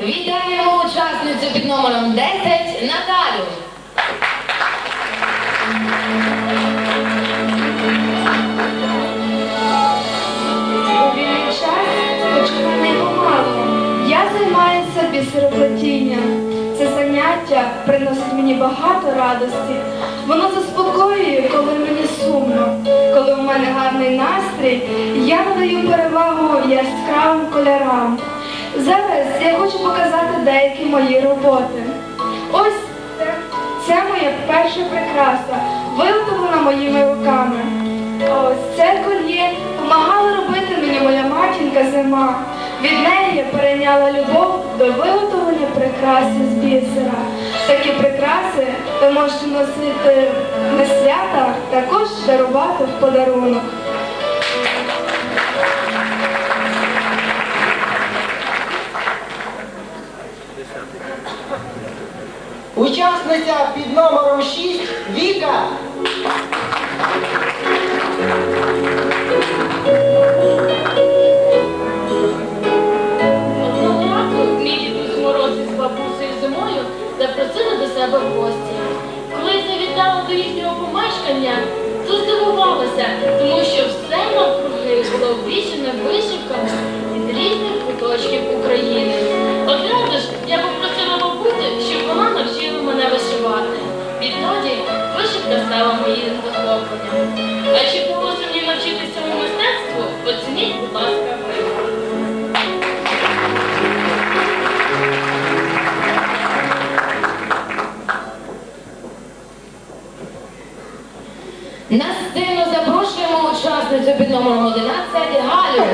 Вітаємо учасницю під номером 10 Наталю. У вільний час, хоч мене його я займаюся. Це заняття приносить мені багато радості. Воно заспокоює, коли мені сумно. Коли у мене гарний настрій, я надаю перевагу яскравим кольорам. Зараз я хочу показати деякі мої роботи. Ось це, моя перша прикраса, виготовлена моїми руками. Ось це кольє допомагала робити мені моя матінка зима. Від неї я перейняла любов до виготовлення прикраси з бісера. Такі прикраси ви можете носити на свята, також дарувати в подарунок. Учасниця під номером 6 Віка. Одного разу мій дідусь Мороз із бабусею зимою запросили до себе в гості. Коли завітала до їхнього помешкання, то здивувалася, тому що все навкруги було ввішане вишивками із різних куточків України. На сцену запрошуємо учасницю під номером 11 Галю.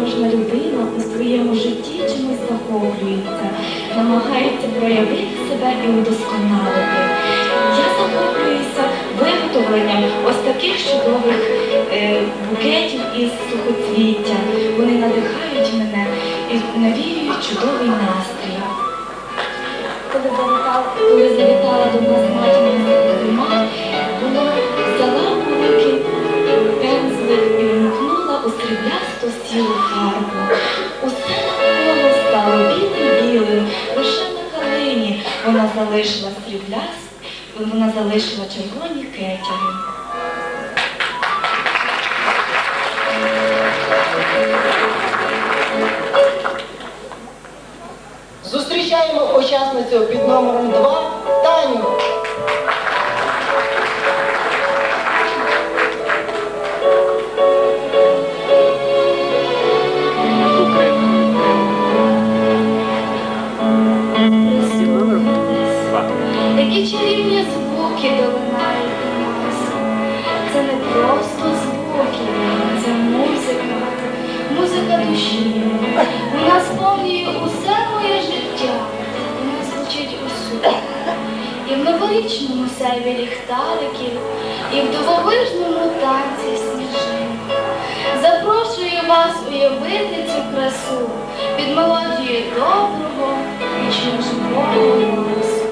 Кожна, людина у своєму житті чимось захоплюється, намагається проявити себе і удосконалити. Я виготовленням ось таких чудових е, букетів із сухоцвіття. Вони надихають мене і навіюють чудовий настрій. Коли завітала, коли завітала до нас матінка зима, вона взяла руки пензлик і вмкнула у сріблясту сілу фарбу. Усе навколо стало білим-білим, лише на калині вона залишила срібляст, вона залишила червоні кетяги. Зустрічаємо учасницю під номером 2 Таню. любити цю красу під мелодією доброго, вічно живого голосу.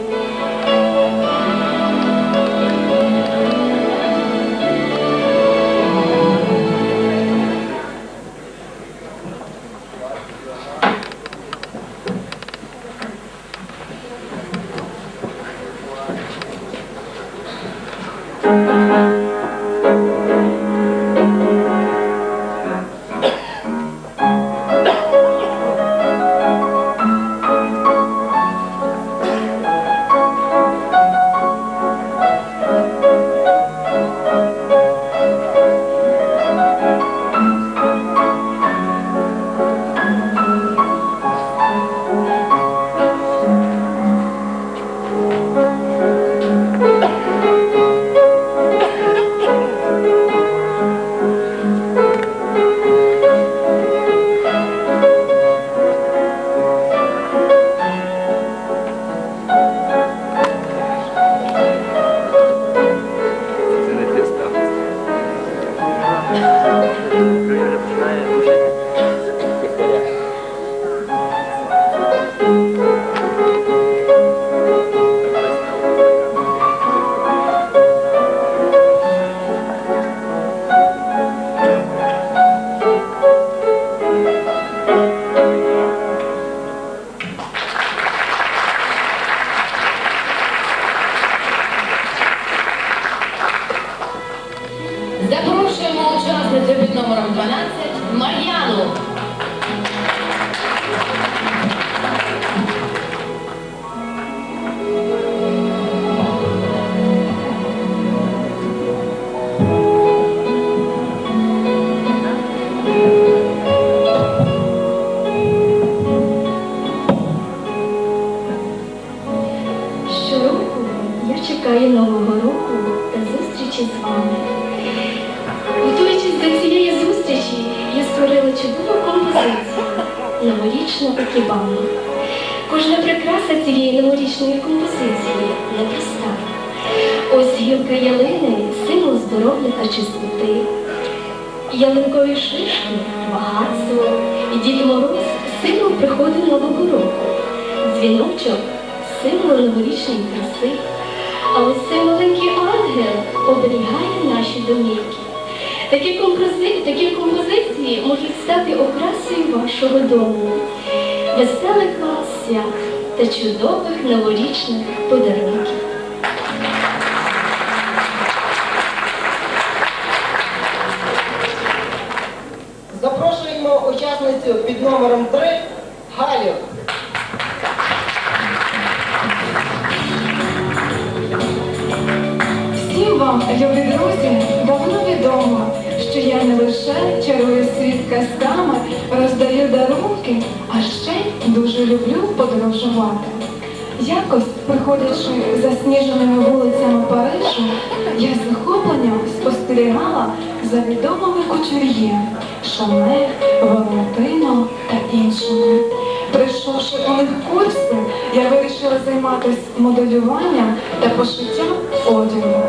вот я створила чудову композицію новорічну екібану. Кожна прикраса цієї новорічної композиції непроста. Ось гілка ялини символ здоров'я та чистоти. Ялинкові шишки багатство. І Дід Мороз символ приходу нового року. Дзвіночок символ новорічної краси. А ось цей маленький ангел оберігає наші домівки. Такі, компози... Такі можуть стати окрасою вашого дому, веселих вас свят та чудових новорічних подарунків. Запрошуємо учасницю під номером 3 Галю. Всім вам, любі друзі, давно відомо, що я не лише чарую світ казками, роздаю дарунки, а ще дуже люблю подорожувати. Якось, проходячи засніженими вулицями Парижу, я з захопленням спостерігала за відомими кутюр'є Шане, Валентино та іншими. Прийшовши у них курси, я вирішила займатися моделюванням та пошиттям одягу.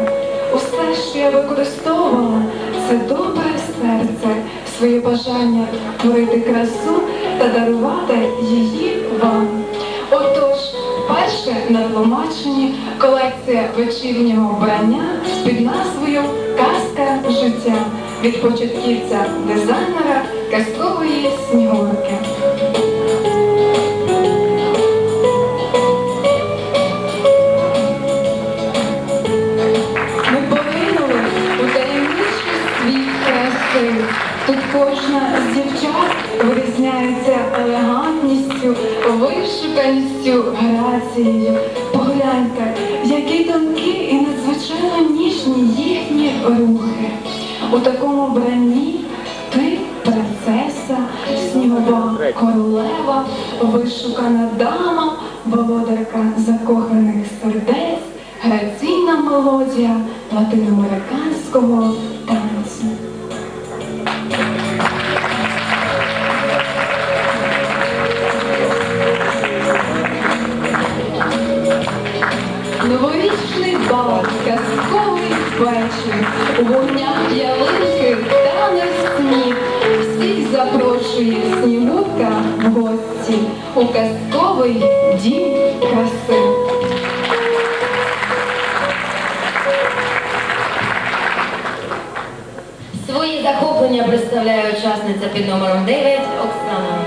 Усе, що я використовувала, це добре серце, своє бажання творити красу та дарувати її вам. Отож, перше на тлумаченні колекція вечірнього вбрання під назвою Казка життя від початківця дизайнера казкової снігурки. Грацією. Погляньте, які тонкі і надзвичайно ніжні їхні рухи. У такому вбранні ти принцеса, снігова королева, вишукана дама, володарка закоханих сердець, граційна мелодія латиноамериканського бал, казковий вечір, у вогнях ялинки тане сніг. Всіх запрошує снігурка в гості у казковий дім краси. Свої захоплення представляє учасниця під номером 9 Оксана.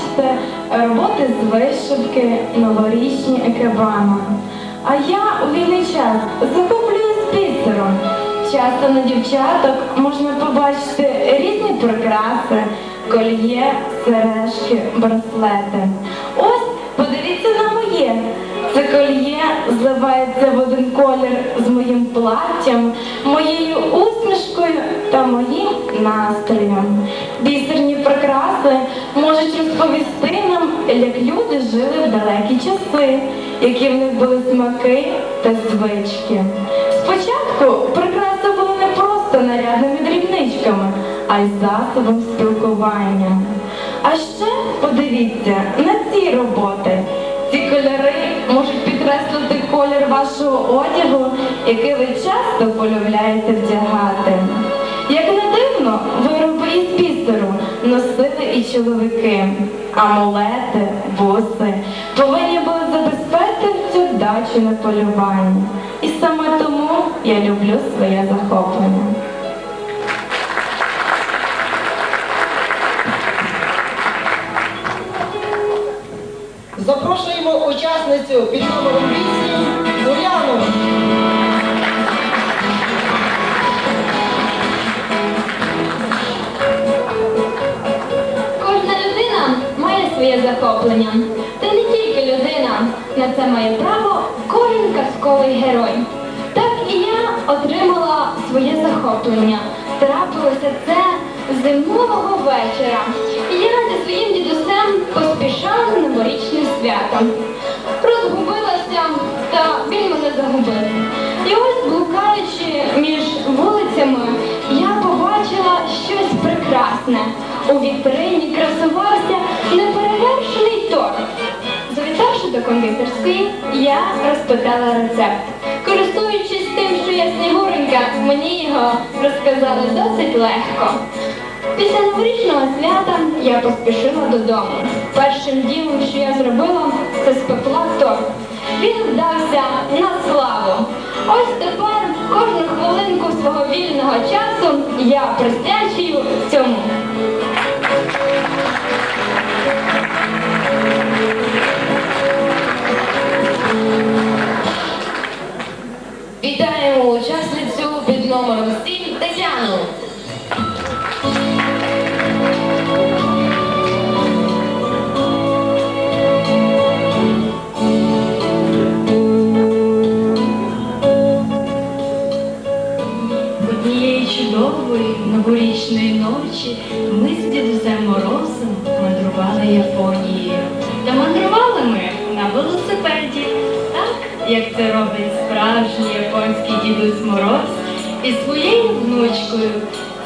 Побачити роботи з вишивки новорічні екебана. А я у вільний час захоплююсь бісером. Часто на дівчаток можна побачити різні прикраси, кольє, сережки, браслети. Ось, подивіться на моє. Це кольє зливається в один колір з моїм платтям, моєю усмішкою та моїм настроєм. Бісерні прикраси можуть розповісти нам, як люди жили в далекі часи, які в них були смаки та звички. Спочатку прикраси були не просто нарядними дрібничками, а й засобом спілкування. А ще подивіться на ці роботи. Ці кольори можуть підкреслити колір вашого одягу, який ви часто полюбляєте вдягати. Як дивно, вироби із бісеру носили і чоловіки, амулети, буси повинні були забезпечити вдачу на полюванні. І саме тому я люблю своє захоплення. Запрошуємо учасницю під номером своє захоплення. Та не тільки людина. На це має право кожен казковий герой. Так і я отримала своє захоплення. трапилося це зимового вечора. Я зі своїм дідусем поспішала на новорічне свято. Розгубилася, та він мене загубив. І ось, блукаючи між вулицями, я побачила щось прекрасне. У вітрині красувався неперевершений торт. Завітавши до кондитерської, я розпитала рецепт. Користуючись тим, що я снігуренька, мені його розказали досить легко. Після новорічного свята я поспішила додому. Першим ділом, що я зробила, це спекла торт. Він вдався на славу. Ось тепер кожну хвилинку свого вільного часу я присвячую цьому. Номером 7 Тетяну. Однієї чудової новорічної ночі ми з дідусем Морозом мандрували Японією. Та мандрували ми на велосипеді, так як це робить справжній японський дідусь Мороз із своєю внучкою.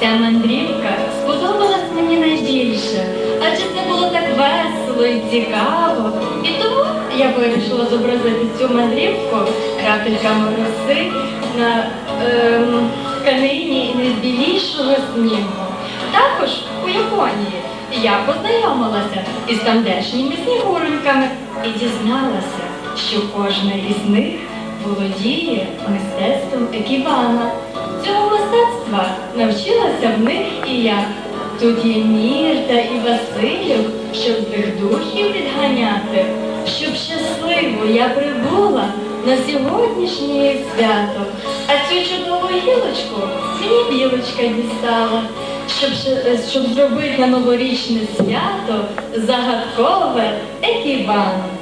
Ця мандрівка сподобалась мені найбільше, адже це було так весело і цікаво. І тому я вирішила зобразити цю мандрівку крапельками роси на ем, тканині найбілішого снігу. Також у Японії я познайомилася із тамдешніми снігуреньками і дізналася, що кожна із них володіє мистецтвом екібана. Цього мистецтва навчилася в них і я. Тут є Мірта і Василю, щоб злих духів відганяти, щоб щасливо я прибула на сьогоднішнє свято. А цю чудову гілочку мені білочка дістала, щоб, щоб зробити на новорічне свято загадкове екібан.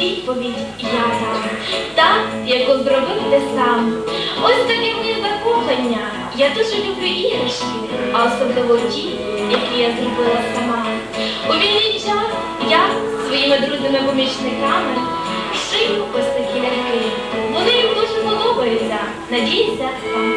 Відповідь я дам. Так, яку зробив ти сам. Ось таке моє захоплення. Я дуже люблю іграшки, а особливо ті, які я зробила сама. У вільний час я своїми друзями-помічниками шию ось такі ляльки. Вони їм дуже подобаються. Надіюся, вам